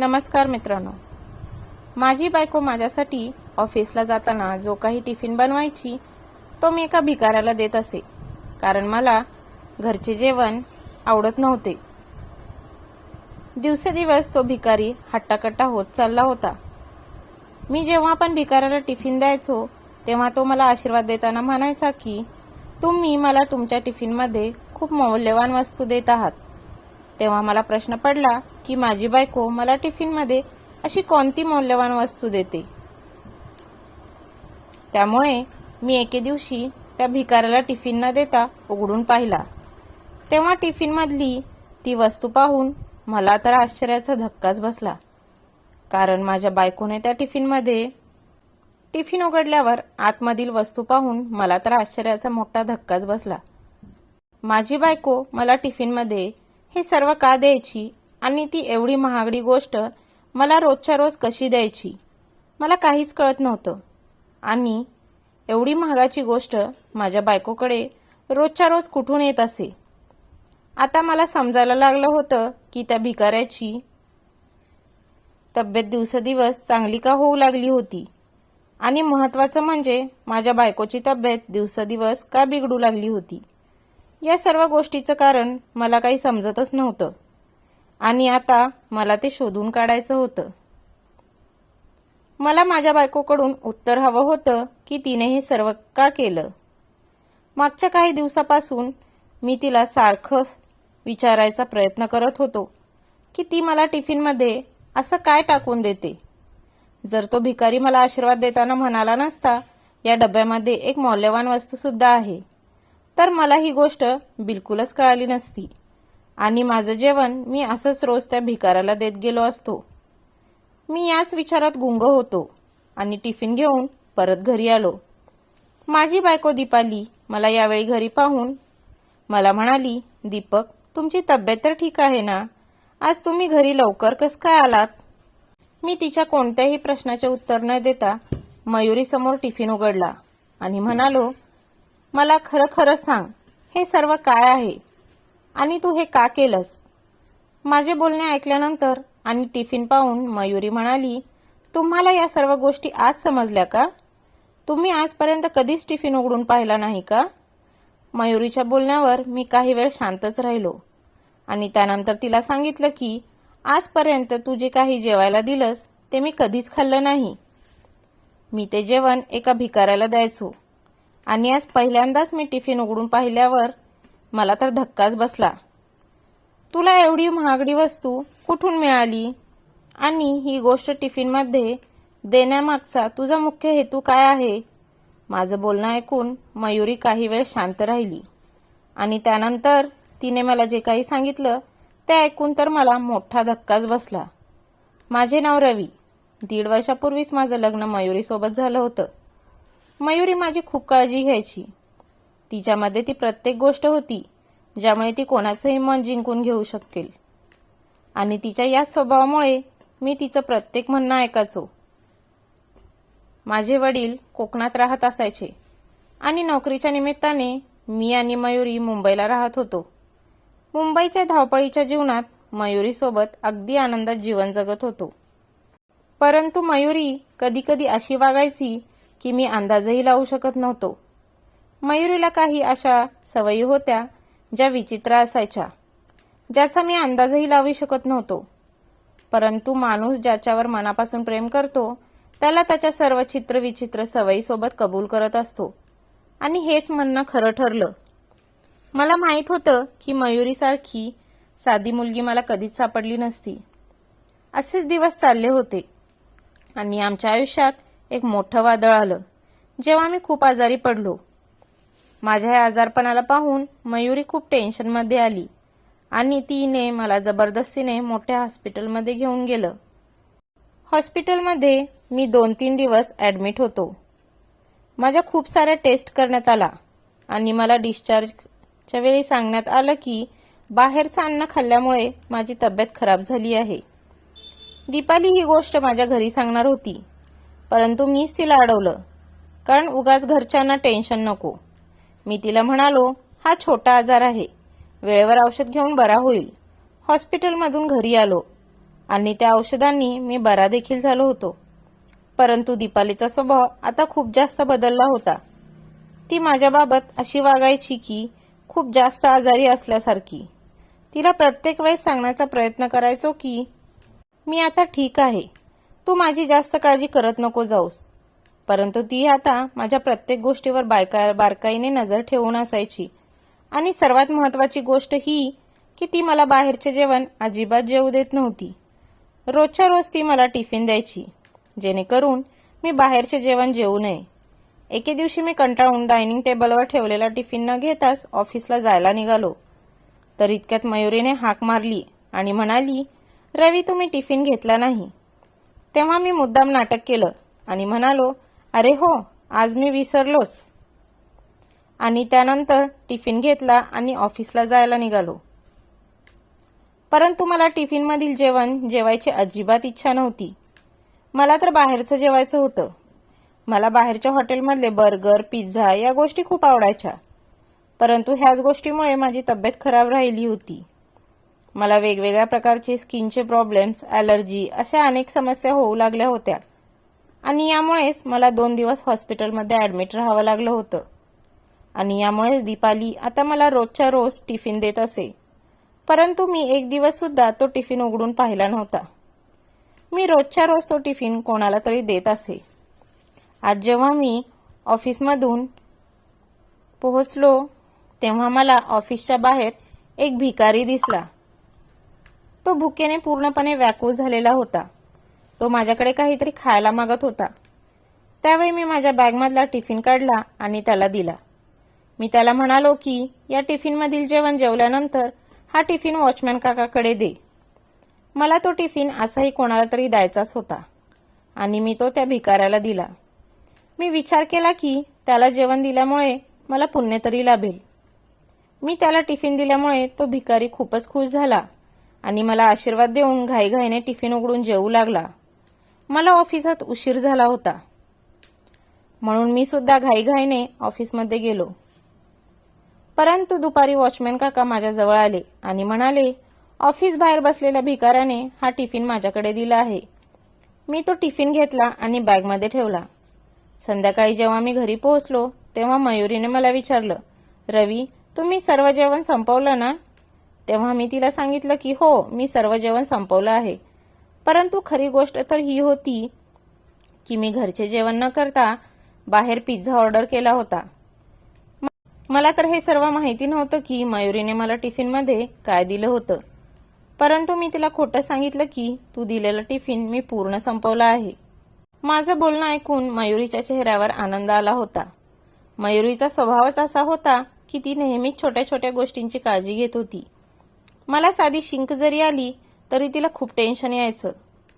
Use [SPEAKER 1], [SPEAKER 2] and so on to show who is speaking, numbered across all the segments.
[SPEAKER 1] नमस्कार मित्रांनो. माझी बायको माझ्यासाठी ऑफिसला जाताना जो काही टिफिन बनवायची तो मी एका भिकाऱ्याला देत असे. कारण मला घरचे जेवण आवडत नव्हते. दिवसेदिवस तो भिकारी हट्टाकट्टा होत चालला होता. मी जेव्हा पण भिकाऱ्याला टिफिन द्यायचो तेव्हा तो मला आशीर्वाद देताना म्हणायचा की तुम्ही मला तुमच्या टिफिनमध्ये खूप मौल्यवान वस्तू देत आहात. तेव्हा मला प्रश्न पडला की माझी बायको मला टिफिनमध्ये अशी कोणती मौल्यवान वस्तू देते? त्यामुळे मी एके दिवशी त्या भिकाऱ्याला टिफिन न देता उघडून पाहिला. तेव्हा टिफिनमधली ती वस्तू पाहून मला तर आश्चर्याचा धक्काच बसला. कारण माझ्या बायकोने त्या टिफिनमध्ये टिफिन उघडल्यावर आतमधील वस्तू पाहून मला तर आश्चर्याचा मोठा धक्काच बसला. माझी बायको मला टिफिनमध्ये हे सर्व का द्यायची? आणि ती एवढी महागडी गोष्ट मला रोजच्या रोज कशी द्यायची? मला काहीच कळत नव्हतं. आणि एवढी महागाची गोष्ट माझ्या बायकोकडे रोजच्या रोज कुठून येत असे? आता मला समजायला लागलं होतं की त्या भिकाऱ्याची तब्येत दिवसेदिवस चांगली का होऊ लागली होती? आणि महत्वाचं म्हणजे माझ्या बायकोची तब्येत दिवसेदिवस का बिघडू लागली होती? या सर्व गोष्टीचं कारण मला काही समजतच नव्हतं. आणि आता मला ते शोधून काढायचं होतं. मला माझ्या बायकोकडून उत्तर हवं होतं की तिने हे सर्व का केलं? मागच्या काही दिवसापासून मी तिला सारखं विचारायचा प्रयत्न करत होतो की ती मला टिफिनमध्ये असं काय टाकून देते? जर तो भिकारी मला आशीर्वाद देताना म्हणाला नसता या डब्यामध्ये एक मौल्यवान वस्तू सुद्धा आहे. तर मला ही गोष्ट बिलकुलच कळाली नसती. आणि माझं जेवण मी असंच रोज त्या भिकाराला देत गेलो असतो. मी याच विचारात गुंग होतो आणि टिफिन घेऊन परत घरी आलो. माझी बायको दीपाली मला यावेळी घरी पाहून मला म्हणाली दीपक तुमची तब्येत तर ठीक आहे ना? आज तुम्ही घरी लवकर कस काय आलात? मी तिच्या कोणत्याही प्रश्नाचे उत्तर न देता मयुरीसमोर टिफिन उघडला आणि म्हणालो मला खरं खरं सांग हे सर्व काय आहे? आणि तू हे का केलंस? माझे बोलणे ऐकल्यानंतर आणि टिफिन पाहून मयुरी म्हणाली तुम्हाला या सर्व गोष्टी आज समजल्या का? तुम्ही आजपर्यंत कधीच टिफिन उघडून पाहिला नाही का? मयुरीच्या बोलण्यावर मी काही वेळ शांतच राहिलो. आणि त्यानंतर तिला सांगितलं की आजपर्यंत तू जे काही जेवायला दिलंस ते मी कधीच खाल्लं नाही. मी ते जेवण एका भिकाऱ्याला द्यायचो. आणि आज पहिल्यांदाच मी टिफिन उघडून पाहिल्यावर मला तर धक्काच बसला. तुला एवढी महागडी वस्तू कुठून मिळाली? आणि ही गोष्ट टिफिनमध्ये देण्यामागचा तुझा मुख्य हेतू काय आहे? माझं बोलणं ऐकून मयुरी काही वेळ शांत राहिली. आणि त्यानंतर तिने मला जे काही सांगितलं ते ऐकून तर मला मोठा धक्काच बसला. माझे नाव रवी. दीड वर्षापूर्वीच माझं लग्न मयुरीसोबत झालं होतं. मयुरी माझी खूप काळजी घ्यायची. तिच्यामध्ये ती प्रत्येक गोष्ट होती ज्यामुळे ती कोणाचंही मन जिंकून घेऊ शकेल. आणि तिच्या या स्वभावामुळे मी तिचं प्रत्येक म्हणणं ऐकायचो. माझे वडील कोकणात राहत असायचे. आणि नोकरीच्या निमित्ताने मी आणि मयुरी मुंबईला राहत होतो. मुंबईच्या धावपळीच्या जीवनात मयुरीसोबत अगदी आनंदात जीवन जगत होतो. परंतु मयुरी कधीकधी अशी वागायची की मी अंदाजही लावू शकत नव्हतो. मयुरीला काही अशा सवयी होत्या ज्या विचित्र असायच्या ज्याचा मी अंदाजही लावू शकत नव्हतो. परंतु माणूस ज्याच्यावर मनापासून प्रेम करतो त्याला त्याच्या सर्व चित्र विचित्र सवयीसोबत कबूल करत असतो. आणि हेच म्हणणं खरं ठरलं. मला माहीत होतं की मयुरीसारखी साधी मुलगी मला कधीच सापडली नसती. असेच दिवस चालले होते. आणि आमच्या आयुष्यात एक मोठं वादळ आलं. जेव्हा मी खूप आजारी पडलो. माझ्या या आजारपणाला पाहून मयुरी खूप टेन्शनमध्ये आली आणि तिने मला जबरदस्तीने मोठ्या हॉस्पिटलमध्ये घेऊन गेलं. हॉस्पिटलमध्ये मी दोन तीन दिवस ॲडमिट होतो. माझ्या खूप साऱ्या टेस्ट करण्यात आला आणि मला डिस्चार्जच्या वेळी सांगण्यात आलं की बाहेरचं अन्न खाल्ल्यामुळे माझी तब्येत खराब झाली आहे. दीपाली ही गोष्ट माझ्या घरी सांगणार होती. परंतु मीच तिला अडवलं. कारण उगाच घरच्यांना टेन्शन नको. मी तिला म्हणालो हा छोटा आजार आहे. वेळेवर औषध घेऊन बरा होईल. हॉस्पिटलमधून घरी आलो. आणि त्या औषधांनी मी बरा देखील झालो होतो. परंतु दीपालीचा स्वभाव आता खूप जास्त बदलला होता. ती माझ्याबाबत अशी वागायची की खूप जास्त आजारी असल्यासारखी. तिला प्रत्येक वेळेस सांगण्याचा प्रयत्न करायचो की मी आता ठीक आहे. तू माझी जास्त काळजी करत नको जाऊस. परंतु ती आता माझ्या प्रत्येक गोष्टीवर बायका बारकाईने नजर ठेवून असायची. आणि सर्वात महत्त्वाची गोष्ट ही की ती मला बाहेरचे जेवण अजिबात जेवू देत नव्हती. रोजच्या रोज ती मला टिफिन द्यायची जेणेकरून मी बाहेरचे जेवण जेवू नये. एके दिवशी मी कंटाळून डायनिंग टेबलवर ठेवलेला टिफिन न घेताच ऑफिसला जायला निघालो. तर इतक्यात मयुरीने हाक मारली आणि म्हणाली रवी तुम्ही टिफिन घेतला नाही. तेव्हा मी मुद्दाम नाटक केलं आणि म्हणालो अरे हो आज मी विसरलोच. आणि त्यानंतर टिफिन घेतला आणि ऑफिसला जायला निघालो. परंतु मला टिफिनमधील जेवण जेवायची अजिबात इच्छा नव्हती. मला तर बाहेरचं जेवायचं होतं. मला बाहेरच्या हॉटेलमधले बर्गर पिझ्झा या गोष्टी खूप आवडायच्या. परंतु ह्याच गोष्टीमुळे माझी तब्येत खराब राहिली होती. मला वेगवेगळ्या प्रकारचे स्किनचे प्रॉब्लेम्स ॲलर्जी अशा अनेक समस्या होऊ लागल्या होत्या. आणि यामुळेच मला दोन दिवस हॉस्पिटलमध्ये ॲडमिट राहावं लागलं होतं. आणि यामुळेच दीपाली आता मला रोजच्या रोज टिफिन देत असे. परंतु मी एक दिवससुद्धा तो टिफिन उघडून पाहिला नव्हता. मी रोजच्या रोज तो टिफिन कोणाला तरी देत असे. आज जेव्हा मी ऑफिसमधून पोहोचलो तेव्हा मला ऑफिसच्या बाहेर एक भिकारी दिसला. तो भुकेने पूर्णपणे व्याकुळ झालेला होता. तो माझ्याकडे काहीतरी खायला मागत होता. त्यावेळी मी माझ्या बॅगमधला टिफिन काढला आणि त्याला दिला. मी त्याला म्हणालो की या टिफिनमधील जेवण जेवल्यानंतर हा टिफिन वॉचमॅन काकाकडे दे. मला तो टिफिन असाही कोणाला तरी द्यायचाच होता आणि मी तो त्या भिकाऱ्याला दिला. मी विचार केला की त्याला जेवण दिल्यामुळे मला पुण्य तरी लाभेल. मी त्याला टिफिन दिल्यामुळे तो भिकारी खूपच खुश झाला. आणि मला आशीर्वाद देऊन घाईघाईने टिफिन उघडून जेवू लागला. मला ऑफिसात उशीर झाला होता. म्हणून मी सुद्धा घाईघाईने ऑफिसमध्ये गेलो. परंतु दुपारी वॉचमॅन काका माझ्याजवळ आले आणि म्हणाले ऑफिस बाहेर बसलेल्या भिकाऱ्याने हा टिफिन माझ्याकडे दिला आहे. मी तो टिफिन घेतला आणि बॅगमध्ये ठेवला. संध्याकाळी जेव्हा मी घरी पोहोचलो तेव्हा मयुरीने मला विचारलं रवी तुम्ही सर्व जेवण संपवलं ना? तेव्हा मी तिला सांगितलं की हो मी सर्व जेवण संपवलं आहे. परंतु खरी गोष्ट तर ही होती की मी घरचे जेवण न करता बाहेर पिझ्झा ऑर्डर केला होता. मला तर हे सर्व माहिती नव्हतं की मयुरीने मला टिफिनमध्ये काय दिलं होतं. परंतु मी तिला खोटं सांगितलं की तू दिलेलं टिफिन मी पूर्ण संपवलं आहे. माझं बोलणं ऐकून मयुरीच्या चेहऱ्यावर आनंद आला होता. मयुरीचा स्वभावच असा होता की ती नेहमीच छोट्या छोट्या गोष्टींची काळजी घेत होती. मला साधी शिंक जरी आली तरी तिला खूप टेन्शन यायचं.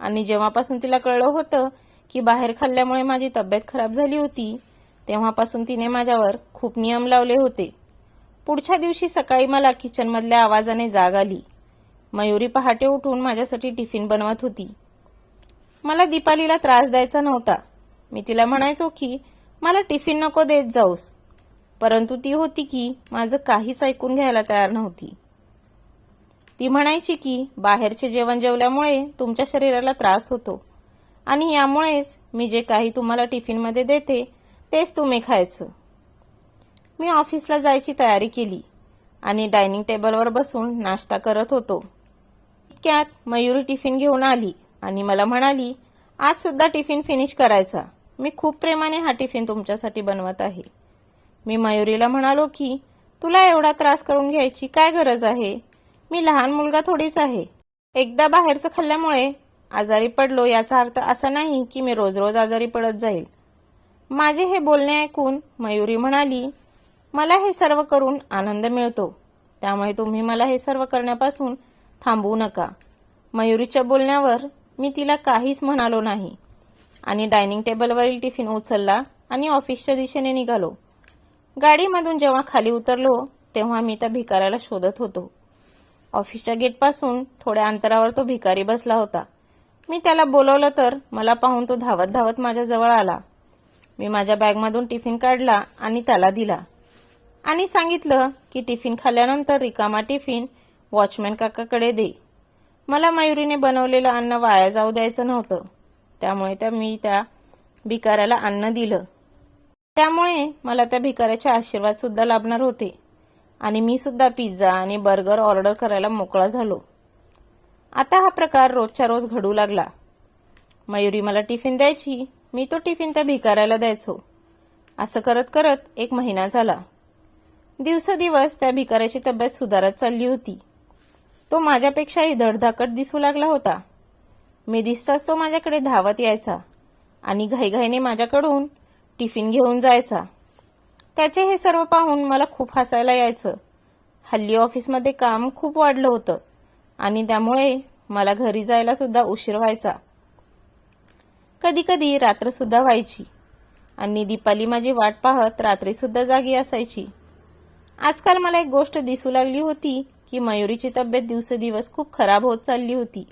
[SPEAKER 1] आणि जेव्हापासून तिला कळलं होतं की बाहेर खाल्ल्यामुळे माझी तब्येत खराब झाली होती तेव्हापासून तिने माझ्यावर खूप नियम लावले होते. पुढच्या दिवशी सकाळी मला किचनमधल्या आवाजाने जाग आली. मयुरी पहाटे उठून माझ्यासाठी टिफिन बनवत होती. मला दीपालीला त्रास द्यायचा नव्हता. मी तिला म्हणायचो की मला टिफिन नको देत जाऊस. परंतु ती होती की माझं काहीच ऐकून घ्यायला तयार नव्हती. ती म्हणायची की बाहेरचे जेवण जेवल्यामुळे तुमच्या शरीराला त्रास होतो. आणि यामुळेच मी जे काही तुम्हाला टिफिनमध्ये देते तेच तुम्ही खायचं. मी ऑफिसला जायची तयारी केली आणि डायनिंग टेबलवर बसून नाश्ता करत होतो. इतक्यात मयुरी टिफिन घेऊन आली आणि मला म्हणाली आज सुद्धा टिफिन फिनिश करायचा. मी खूप प्रेमाने हा टिफिन तुमच्यासाठी बनवत आहे. मी मयुरीला म्हणालो की तुला एवढा त्रास करून घ्यायची काय गरज आहे? मी लहान मुलगा थोडीच आहे. एकदा बाहेरचं खाल्ल्यामुळे आजारी पडलो याचा अर्थ असा नाही की मी रोज रोज आजारी पडत जाईल. माझे हे बोलणे ऐकून मयुरी म्हणाली मला हे सर्व करून आनंद मिळतो. त्यामुळे तुम्ही मला हे सर्व करण्यापासून थांबवू नका. मयुरीच्या बोलण्यावर मी तिला काहीच म्हणालो नाही. आणि डायनिंग टेबलवरील टिफिन उचलला आणि ऑफिसच्या दिशेने निघालो. गाडीमधून जेव्हा खाली उतरलो तेव्हा मी त्या भिकाऱ्याला शोधत होतो. ऑफिसच्या गेटपासून थोड्या अंतरावर तो भिकारी बसला होता. मी त्याला बोलवलं तर मला पाहून तो धावत धावत माझ्याजवळ आला. मी माझ्या बॅगमधून टिफिन काढला आणि त्याला दिला. आणि सांगितलं की टिफिन खाल्ल्यानंतर रिकामा टिफिन वॉचमॅन काकाकडे दे. मला मयुरीने बनवलेलं अन्न वाया जाऊ द्यायचं नव्हतं. त्यामुळे त्या मी त्या भिकाऱ्याला अन्न दिलं. त्यामुळे मला त्या भिकाऱ्याचे आशीर्वाद सुद्धा लाभणार होते. आणि मी सुद्धा पिझ्झा आणि बर्गर ऑर्डर करायला मोकळा झालो. आता हा प्रकार रोजच्या रोज घडू लागला. मयुरी मला टिफिन द्यायची. मी तो टिफिन त्या भिकाऱ्याला द्यायचो. असं करत करत एक महिना झाला. दिवसादिवस त्या भिकाऱ्याची तब्येत सुधारत चालली होती. तो माझ्यापेक्षाही धडधाकट दिसू लागला होता. मी दिसताच तो माझ्याकडे धावत यायचा आणि घाईघाईने माझ्याकडून टिफिन घेऊन जायचा. त्याचे हे सर्व पाहून मला खूप हसायला यायचं. हल्ली ऑफिसमध्ये काम खूप वाढलं होतं आणि त्यामुळे मला घरी जायला सुद्धा उशीर व्हायचा. कधी कधी रात्र सुद्धा व्हायची आणि दीपाली माझी वाट पाहत रात्री सुद्धा जागी असायची. आजकाल मला एक गोष्ट दिसू लागली होती की मयुरीची तब्येत दिवसेदिवस खूप खराब होत चालली होती.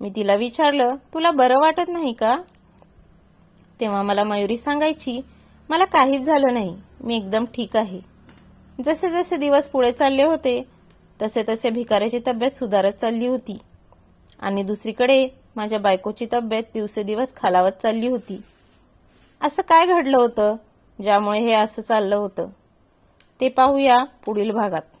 [SPEAKER 1] मी तिला विचारलं तुला बरं वाटत नाही का? तेव्हा मला मयुरी सांगायची मला काहीच झालं नाही. मी एकदम ठीक आहे. जसे जसे दिवस पुढे चालले होते तसे तसे भिकाऱ्याची तब्येत सुधारत चालली होती. आणि दुसरीकडे माझ्या बायकोची तब्येत दिवसेदिवस खालावत चालली होती. असं काय घडलं होतं? ज्यामुळे हे असं चाललं होतं? ते पाहूया पुढील भागात.